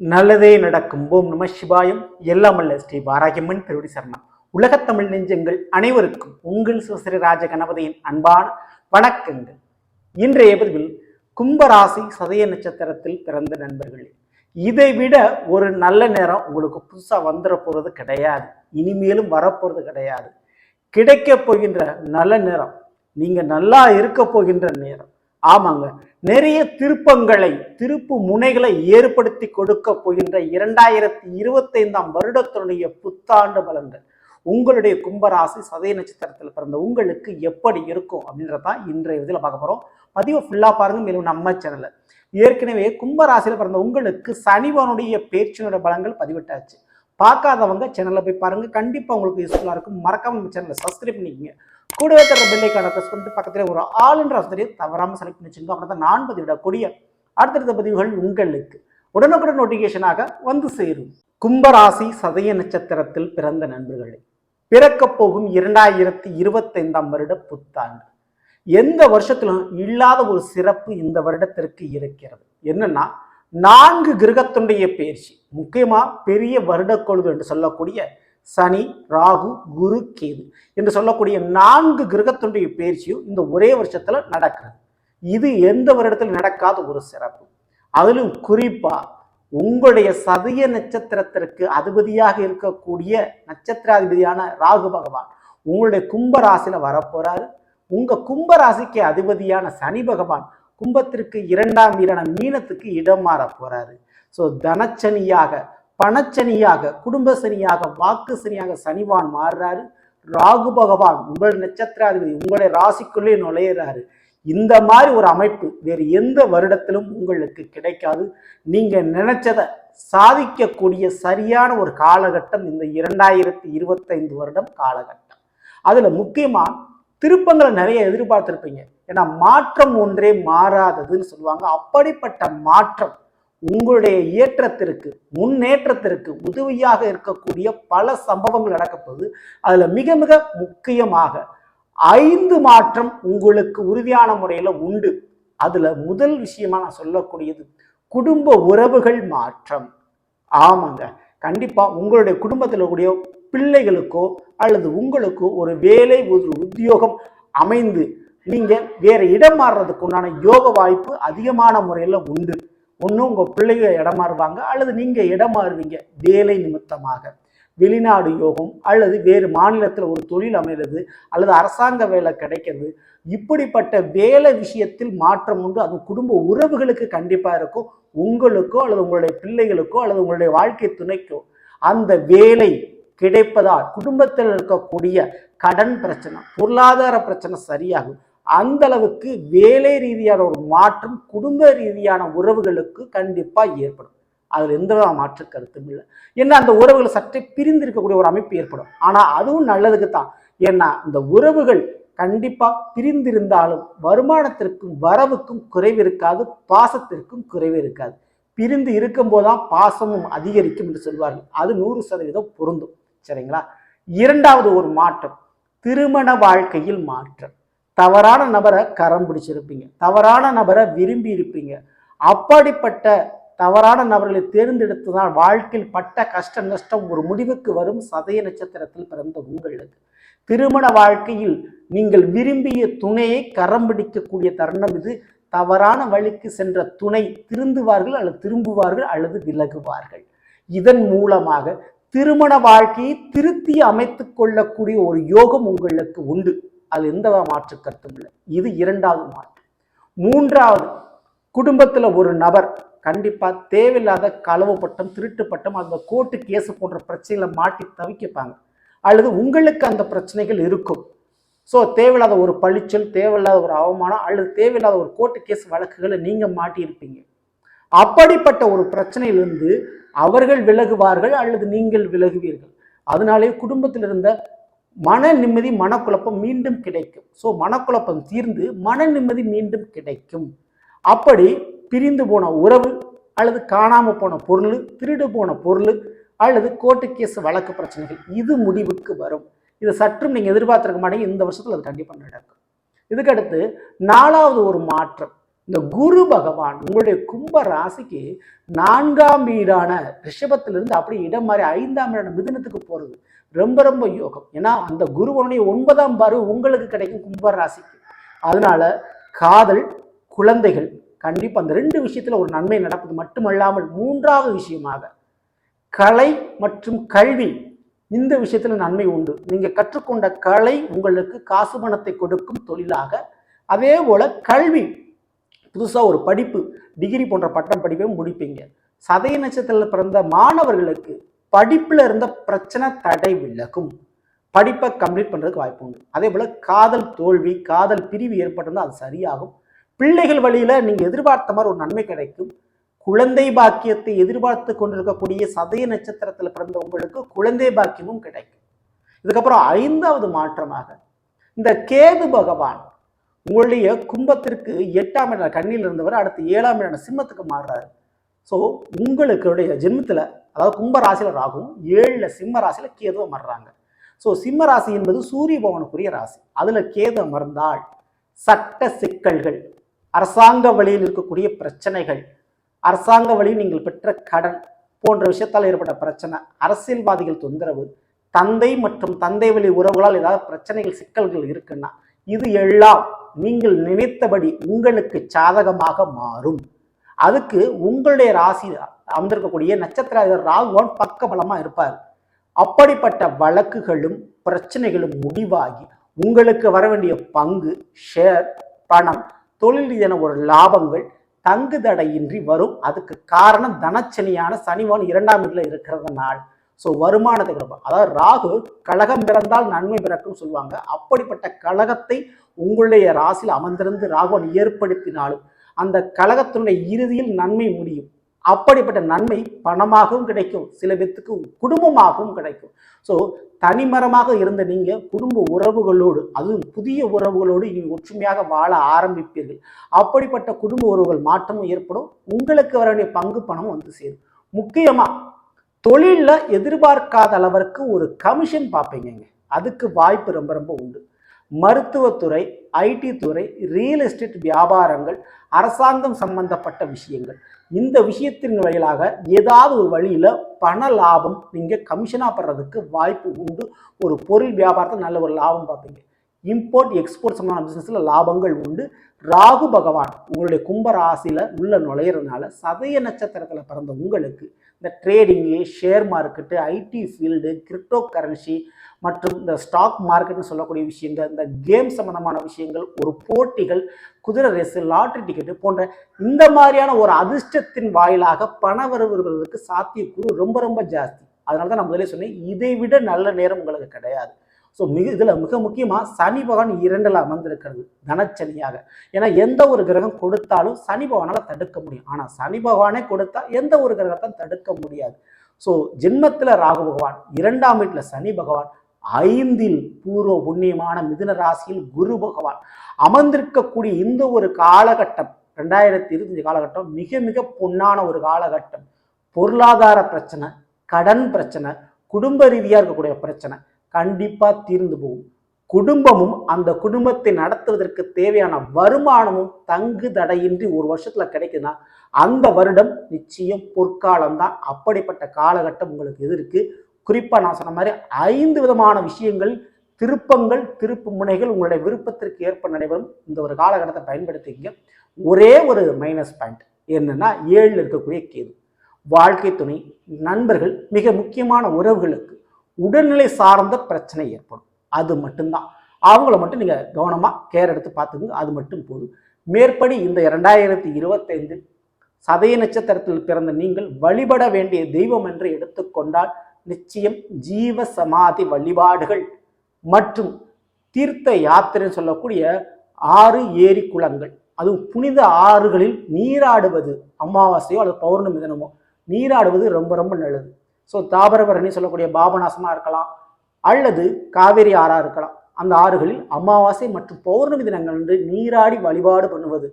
நல்லதே நடக்கும். ஓம் நம சிவாயம். எல்லாமல்ல ஸ்ரீ பாராகியம்மன் திருவடி சரணம். உலகத்தமிழ் நெஞ்சங்கள் அனைவருக்கும் உங்கள் சிவஸ்ரீ ராஜ கணபதியின் அன்பான வணக்கங்கள். இன்றைய பதிவில் கும்பராசி சதய நட்சத்திரத்தில் பிறந்த நண்பர்களே இதை விட ஒரு நல்ல நேரம் உங்களுக்கு புதுசாக வந்துட போகிறது கிடையாது. இனிமேலும் வரப்போகிறது கிடையாது. கிடைக்க போகின்ற நல்ல நேரம் நீங்கள் நல்லா இருக்க போகின்ற நேரம் ஆமாங்க. நிறைய திருப்பங்களை திருப்பு முனைகளை ஏற்படுத்தி கொடுக்க போகின்ற இரண்டாயிரத்தி இருபத்தைந்தாம் வருடத்தினுடைய புத்தாண்டு பலன்கள். உங்களுடைய கும்பராசி சதய நட்சத்திரத்தில் பிறந்த உங்களுக்கு எப்படி இருக்கும் அப்படின்றதான் இன்றைய இதில் பார்க்க போகிறோம் பதிவை ஃபுல்லாக பாருங்க. மேலும் நம்ம சேனலில் ஏற்கனவே கும்பராசியில் பிறந்த உங்களுக்கு சனிவனுடைய பேச்சினுடைய பலங்கள் பதிவிட்டாச்சு. பார்க்காதவங்க சேனலில் போய் பாருங்க. கண்டிப்பாக உங்களுக்கு யூஸ்ஃபுல்லாக இருக்கும். மறக்காம நம்ம சேனலை சப்ஸ்கிரைப் பண்ணிக்கங்க. கூடவே தர பெல்லைக்கான ப்ரெஸ் பண்ணிட்டு பக்கத்தில் ஒரு ஆளுன்ற வசதியை தவறாமல் செலக்ட் பண்ணி வச்சிருந்தோம் அப்படின்னா தான் நான் பதிவிடக்கூடிய அடுத்தடுத்த பதிவுகள் உங்களுக்கு உடனுக்குடன் நோட்டிஃபிகேஷனாக வந்து சேரும். கும்பராசி சதய நட்சத்திரத்தில் பிறந்த நண்பர்களே பிறக்கப் போகும் இரண்டாயிரத்தி இருபத்தைந்தாம் வருட புத்தாண்டு. எந்த வருஷத்திலும் இல்லாத ஒரு சிறப்பு இந்த வருடத்திற்கு இருக்கிறது. என்னன்னா நான்கு கிரகத்துடைய பயிற்சி முக்கியமாக பெரிய வருடக்கொள்கை என்று சொல்லக்கூடிய சனி ராகு குரு கேது என்று சொல்லக்கூடிய நான்கு கிரகத்தினுடைய பயிற்சியும் இந்த ஒரே வருஷத்துல நடக்கிறது. இது எந்த வருடத்தில் நடக்காத ஒரு சிறப்பு. அதிலும் குறிப்பா உங்களுடைய சதய நட்சத்திரத்திற்கு அதிபதியாக இருக்கக்கூடிய நட்சத்திராதிபதியான ராகு பகவான் உங்களுடைய கும்ப ராசியில வரப்போறாரு. உங்க கும்ப ராசிக்கு அதிபதியான சனி பகவான் கும்பத்திற்கு இரண்டாம் வீரான மீனத்துக்கு இடம் மாற போறாரு ஸோ தனச்சனியாக பணச்சனியாக குடும்ப சனியாக வாக்கு சனியாக சனிவான் மாறுறாரு. ராகு பகவான் உங்கள் நட்சத்திராதிபதி உங்களுடைய ராசிக்குள்ளே நுழையிறாரு. இந்த மாதிரி ஒரு அமைப்பு வேறு எந்த வருடத்திலும் உங்களுக்கு கிடைக்காது. நீங்க நினைச்சதை சாதிக்கக்கூடிய சரியான ஒரு காலகட்டம் இந்த இரண்டாயிரத்தி இருபத்தைந்து வருடம் காலகட்டம். அதுல முக்கியமா திருப்பங்களை நிறைய எதிர்பார்த்துருப்பீங்க. ஏன்னா மாற்றம் ஒன்றே மாறாததுன்னு சொல்லுவாங்க. அப்படிப்பட்ட மாற்றம் உங்களுடைய ஏற்றத்திற்கு முன்னேற்றத்திற்கு உதவியாக இருக்கக்கூடிய பல சம்பவங்கள் நடக்கப்போகுது அதில் மிக மிக முக்கியமாக ஐந்து மாற்றம் உங்களுக்கு உறுதியான முறையில் உண்டு. அதில் முதல் விஷயமா நான் சொல்லக்கூடியது குடும்ப உறவுகள் மாற்றம். ஆமாங்க. கண்டிப்பாக உங்களுடைய குடும்பத்தில் கூடிய பிள்ளைகளுக்கோ அல்லது உங்களுக்கோ ஒரு வேலை ஒரு உத்தியோகம் அமைந்து நீங்கள் வேறு இடம் மாறுறதுக்கு உண்டான யோக வாய்ப்பு அதிகமான முறையில் உண்டு. ஒன்று உங்கள் பிள்ளைங்க இடம் மாறுவாங்க அல்லது நீங்கள் இடம் மாறுவீங்க வேலை நிமித்தமாக. வெளிநாடு யோகம் அல்லது வேறு மாநிலத்தில் ஒரு தொழில் அமைகிறது அல்லது அரசாங்க வேலை கிடைக்கிறது. இப்படிப்பட்ட வேலை விஷயத்தில் மாற்றம் உண்டு. அது குடும்ப உறவுகளுக்கு கண்டிப்பாக இருக்கும். உங்களுக்கோ அல்லது உங்களுடைய பிள்ளைகளுக்கோ அல்லது உங்களுடைய வாழ்க்கை துணைக்கோ அந்த வேலை கிடைப்பதால் குடும்பத்தில் இருக்கக்கூடிய கடன் பிரச்சனை பொருளாதார பிரச்சனை சரியாகும். அந்த அளவுக்கு வேலை ரீதியான ஒரு மாற்றம் குடும்ப ரீதியான உறவுகளுக்கு கண்டிப்பாக ஏற்படும். அதில் எந்த வித மாற்று கருத்தும் இல்லை. ஏன்னா அந்த உறவுகள் சற்றே பிரிந்து இருக்கக்கூடிய ஒரு அமைப்பு ஏற்படும். ஆனால் அதுவும் நல்லதுக்கு தான். ஏன்னா இந்த உறவுகள் கண்டிப்பாக பிரிந்திருந்தாலும் வருமானத்திற்கும் வரவுக்கும் குறைவு இருக்காது பாசத்திற்கும் குறைவு இருக்காது. பிரிந்து இருக்கும்போது தான் பாசமும் அதிகரிக்கும் என்று சொல்வார்கள். அது நூறு சதவீதம் பொருந்தும். சரிங்களா? இரண்டாவது ஒரு மாற்றம் திருமண வாழ்க்கையில் மாற்றம். தவறான நபரை கரம் பிடிச்சிருப்பீங்க. தவறான நபரை விரும்பி இருப்பீங்க. அப்படிப்பட்ட தவறான நபர்களை தேர்ந்தெடுத்து தான் வாழ்க்கையில் பட்ட கஷ்ட நஷ்டம் ஒரு முடிவுக்கு வரும் சதய நட்சத்திரத்தில் பிறந்த உங்களுக்கு திருமண வாழ்க்கையில் நீங்கள் விரும்பிய துணையை கரம் பிடிக்கக்கூடிய தருணம் இது. தவறான வழிக்கு சென்ற துணை திருந்துவார்கள் அல்லது திரும்புவார்கள் அல்லது விலகுவார்கள். இதன் மூலமாக திருமண வாழ்க்கையை திருத்தி அமைத்து கொள்ளக்கூடிய ஒரு யோகம் உங்களுக்கு உண்டு. அது எந்த மாற்று கருத்தும் இல்லை. இது இரண்டாவது மாற்றம் மூன்றாவது குடும்பத்தில் ஒரு நபர் கண்டிப்பாக தேவையில்லாத களவு பட்டம் திருட்டு பட்டம் அந்த கோர்ட்டு கேஸ் போன்ற பிரச்சனைகளை மாட்டி தவிக்கப்பாங்க. அல்லது உங்களுக்கு அந்த பிரச்சனைகள் இருக்கும். ஸோ தேவையில்லாத ஒரு பழிச்சல் தேவையில்லாத ஒரு அவமானம் அல்லது தேவையில்லாத ஒரு கோர்ட்டு கேஸ் வழக்குகளை நீங்கள் மாட்டியிருப்பீங்க. அப்படிப்பட்ட ஒரு பிரச்சனையிலிருந்து அவர்கள் விலகுவார்கள் அல்லது நீங்கள் விலகுவீர்கள். அதனாலே குடும்பத்தில் இருந்த மன நிம்மதி மனக்குழப்பம் மீண்டும் கிடைக்கும். ஸோ மனக்குழப்பம் தீர்ந்து மன நிம்மதி மீண்டும் கிடைக்கும். அப்படி பிரிந்து போன உறவு அல்லது காணாமல் போன பொருள் திருடு போன பொருள் அல்லது கோர்ட்டு கேஸ் வழக்கு பிரச்சனைகள் இது முடிவுக்கு வரும். இதை சற்றும் நீங்கள் எதிர்பார்த்திருக்க மாட்டீங்க. இந்த வருஷத்தில் அது கண்டிப்பாக நடக்கும். இதுக்கடுத்து நாலாவது ஒரு மாற்றம். இந்த குரு பகவான் உங்களுடைய கும்ப ராசிக்கு நான்காம் வீடான ரிஷபத்திலிருந்து அப்படியே இடம் மாறி ஐந்தாம் வீடான மிதுனத்துக்கு போறது. ரொம்ப ரொம்ப யோகம். ஏன்னா அந்த குருவனுடைய ஒன்பதாம் பார்வை உங்களுக்கு கிடைக்கும் கும்ப ராசிக்கு. அதனால காதல் குழந்தைகள் கண்டிப்பா அந்த ரெண்டு விஷயத்துல ஒரு நன்மை நடப்பது மட்டுமல்லாமல் மூன்றாவது விஷயமாக கலை மற்றும் கல்வி. இந்த விஷயத்துல நன்மை உண்டு. நீங்க கற்றுக்கொண்ட கலை உங்களுக்கு காசு பணத்தை கொடுக்கும் தொழிலாக. அதே போல கல்வி. புதுசாக ஒரு படிப்பு டிகிரி போன்ற பட்டம் படிப்பை முடிப்பீங்க. சதய நட்சத்திரத்தில் பிறந்த மாணவர்களுக்கு படிப்பில் இருந்த பிரச்சனை தடை விலகும். படிப்பை கம்ப்ளீட் பண்ணுறதுக்கு வாய்ப்பு உண்டு. அதே போல் காதல் தோல்வி காதல் பிரிவு ஏற்பட்டிருந்தால் அது சரியாகும். பிள்ளைகள் வழியில் நீங்கள் எதிர்பார்த்த மாதிரி ஒரு நன்மை கிடைக்கும். குழந்தை பாக்கியத்தை எதிர்பார்த்து கொண்டிருக்கக்கூடிய சதய நட்சத்திரத்தில் பிறந்த உங்களுக்கு குழந்தை பாக்கியமும் கிடைக்கும். இதுக்கப்புறம் ஐந்தாவது மாற்றமாக இந்த கேது பகவான் உங்களுடைய கும்பத்திற்கு எட்டாம் இடம் கண்ணியில் இருந்தவர் அடுத்து ஏழாம் இடம் சிம்மத்துக்கு மாறுறாரு. ஸோ உங்களுடைய ஜென்மத்தில் அதாவது கும்ப ராசியில் ராகும் ஏழில் சிம்ம ராசியில் கேது அமர்றாங்க ஸோ சிம்ம ராசி என்பது சூரிய பவனுக்குரிய ராசி. அதில் கேது அமர்ந்தால் சட்ட சிக்கல்கள் அரசாங்க வழியில் இருக்கக்கூடிய பிரச்சனைகள் அரசாங்க வழியில் நீங்கள் பெற்ற கடன் போன்ற விஷயத்தால் ஏற்பட்ட பிரச்சனை அரசியல்வாதிகள் தொந்தரவு தந்தை மற்றும் தந்தை வழி உறவுகளால் ஏதாவது பிரச்சனைகள் சிக்கல்கள் இருக்குன்னா இது எல்லாம் நீங்கள் நினைத்தபடி உங்களுக்கு சாதகமாக மாறும். அதுக்கு உங்களுடைய ராசி அமர்ந்திருக்கக்கூடிய நட்சத்திர ராகுவான் பக்கபலமா இருப்பார். அப்படிப்பட்ட வழக்குகளும் பிரச்சனைகளும் முடிவாகி உங்களுக்கு வர வேண்டிய பங்கு ஷேர் பணம் தொழில் ரீதியான ஒரு லாபங்கள் தங்கு தடையின்றி வரும். அதுக்கு காரணம் தனச்சனியான சனிவான் இரண்டாம் வீட்டில் இருக்கிறதுனால். ஸோ வருமானத்தை கொடுப்பாங்க அதாவது ராகு கழகம் பிறந்தால் நன்மை பிறக்கும் சொல்லுவாங்க. அப்படிப்பட்ட கழகத்தை உங்களுடைய ராசியில் அமர்ந்திருந்து ராகுவன் ஏற்படுத்தினாலும் அந்த கழகத்தினுடைய இறுதியில் நன்மை முடியும். அப்படிப்பட்ட நன்மை பணமாகவும் கிடைக்கும். சில பேத்துக்கு குடும்பமாகவும் கிடைக்கும். ஸோ தனிமரமாக இருந்த நீங்க குடும்ப உறவுகளோடு அதுவும் புதிய உறவுகளோடு இனி ஒற்றுமையாக வாழ ஆரம்பிப்பீர்கள். அப்படிப்பட்ட குடும்ப உறவுகள் மாற்றமும் ஏற்படும். உங்களுக்கு வரவேண்டிய பங்கு பணமும் வந்து சேரும். முக்கியமா தொழிலில் எதிர்பார்க்காத அளவிற்கு ஒரு கமிஷன் பார்ப்பீங்க அதுக்கு வாய்ப்பு ரொம்ப ரொம்ப உண்டு. மருத்துவத்துறை ஐடி துறை ரியல் எஸ்டேட் வியாபாரங்கள் அரசாங்கம் சம்பந்தப்பட்ட விஷயங்கள். இந்த விஷயத்தின் வழியாக ஏதாவது ஒரு வழியில் பண லாபம் நீங்கள் கமிஷனாக படுறதுக்கு வாய்ப்பு உண்டு. ஒரு பொருள் வியாபாரத்தில் நல்ல ஒரு லாபம் பார்ப்பீங்க. இம்போர்ட் எக்ஸ்போர்ட் சம்பந்தமான பிஸ்னஸில் லாபங்கள் உண்டு. ராகு பகவான் உங்களுடைய கும்ப ராசியில் உள்ள நுழையிறதுனால சதய நட்சத்திரத்தில் பிறந்த உங்களுக்கு இந்த trading share market IT field crypto currency மற்றும் இந்த ஸ்டாக் மார்க்கெட்னு சொல்லக்கூடிய விஷயங்கள் இந்த கேம் சம்பந்தமான விஷயங்கள் ஒரு போட்டிகள் குதிரை ரேஸு லாட்ரி டிக்கெட்டு போன்ற இந்த மாதிரியான ஒரு அதிர்ஷ்டத்தின் வாயிலாக பண வரவுகளுக்கு சாத்தியக்கூறு ரொம்ப ரொம்ப ஜாஸ்தி. அதனால தான் நான் முதலே சொன்னேன் இதை விட நல்ல நேரம் உங்களுக்கு கிடையாது. ஸோ மிக இதில் மிக முக்கியமாக சனி பகவான் இரண்டில் அமர்ந்திருக்கிறது தனச்சனியாக. ஏன்னா எந்த ஒரு கிரகம் கொடுத்தாலும் சனி பகவானால் தடுக்க முடியும். ஆனால் சனி பகவானே கொடுத்தா எந்த ஒரு கிரகத்தை தடுக்க முடியாது. ஸோ ஜென்மத்தில் ராகு பகவான் இரண்டாம் வீட்டில் சனி பகவான் ஐந்தில் பூர்வ புண்ணியமான மிதுன ராசியில் குரு பகவான். அமர்ந்திருக்கக்கூடிய இந்த ஒரு காலகட்டம் ரெண்டாயிரத்தி இருபத்தஞ்சு காலகட்டம் மிக மிக பொன்னான ஒரு காலகட்டம். பொருளாதார பிரச்சனை கடன் பிரச்சனை குடும்ப ரீதியாக இருக்கக்கூடிய பிரச்சனை கண்டிப்பாக தீர்ந்து போகும். குடும்பமும் அந்த குடும்பத்தை நடத்துவதற்கு தேவையான வருமானமும் தங்கு தடையின்றி ஒரு வருஷத்துல கிடைக்குதுன்னா அந்த வருடம் நிச்சயம் பொற்காலம் தான் அப்படிப்பட்ட காலகட்டம் உங்களுக்கு எது இருக்கு? குறிப்பா நான் சொன்ன மாதிரி ஐந்து விதமான விஷயங்கள் திருப்பங்கள் திருப்பு முனைகள் உங்களுடைய விருப்பத்திற்கு ஏற்ப நடைபெறும். இந்த ஒரு காலகட்டத்தை பயன்படுத்திக்க ஒரே ஒரு மைனஸ் பாயிண்ட் என்னன்னா ஏழில் இருக்கக்கூடிய கேது. வாழ்க்கை துணை நண்பர்கள் மிக முக்கியமான உறவுகளுக்கு உடல்நிலை சார்ந்த பிரச்சனை ஏற்படும். அது மட்டும்தான். அவங்கள மட்டும் நீங்கள் கவனமாக கேர் எடுத்து பார்த்துக்குங்க. அது மட்டும் போதும். மேற்படி இந்த இரண்டாயிரத்தி இருபத்தைந்து சதய நட்சத்திரத்தில் பிறந்த நீங்கள் வழிபட வேண்டிய தெய்வம் என்று எடுத்துக்கொண்டால் நிச்சயம் ஜீவ சமாதி வழிபாடுகள் மற்றும் தீர்த்த யாத்திரைன்னு சொல்லக்கூடிய ஆறு ஏரி குளங்கள். அதுவும் புனித ஆறுகளில் நீராடுவது அமாவாசையோ அல்லது பௌர்ணமி தினமோ நீராடுவது ரொம்ப ரொம்ப நல்லது. ஸோ தாபரபரணி சொல்லக்கூடிய பாபநாசமாக இருக்கலாம் அல்லது காவேரி ஆறாக இருக்கலாம். அந்த ஆறுகளில் அமாவாசை மற்றும் பௌர்ணமி தினங்கள் என்று நீராடி வழிபாடு பண்ணுவது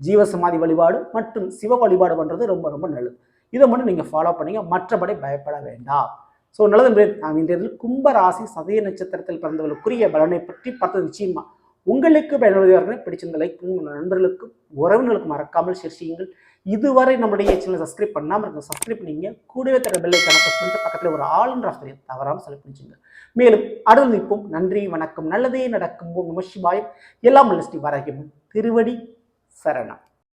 ஜீவசமாதி வழிபாடு மற்றும் சிவ வழிபாடு பண்ணுறது ரொம்ப ரொம்ப நல்லது. இதை மட்டும் நீங்கள் ஃபாலோ பண்ணிங்க மற்றபடி பயப்பட வேண்டாம். ஸோ நல்லது நண்பர்களே, நாம் இன்றைய கும்பராசி சதய நட்சத்திரத்தில் பிறந்தவர்களுக்குரிய பலனை பற்றி பார்த்தது நிச்சயமா. உங்களுக்கு பயனுள்ளதாக பிடிச்சிருந்த லைக் நண்பர்களுக்கும் உறவினர்களுக்கு மறக்காமல் ஷேர் செய்யுங்கள். இதுவரை நம்முடைய சேனலை சப்ஸ்கிரைப் பண்ணாமல் இருக்க சப்ஸ்கிரைப் பண்ணிங்க கூடவே தர பெல்லை கணக்கு பண்ணிட்டு பக்கத்தில் ஒரு ஆளுன்ற ஆசிரியர் தவறாமல் செலவு பண்ணிச்சுங்க மேலும் அடுத்து நிற்போம் நன்றி வணக்கம். நல்லதே நடக்கும் ஓம் நம சிவாயம். எல்லாம் ஸ்ரீ வாராகியமும் திருவடி சரணம்.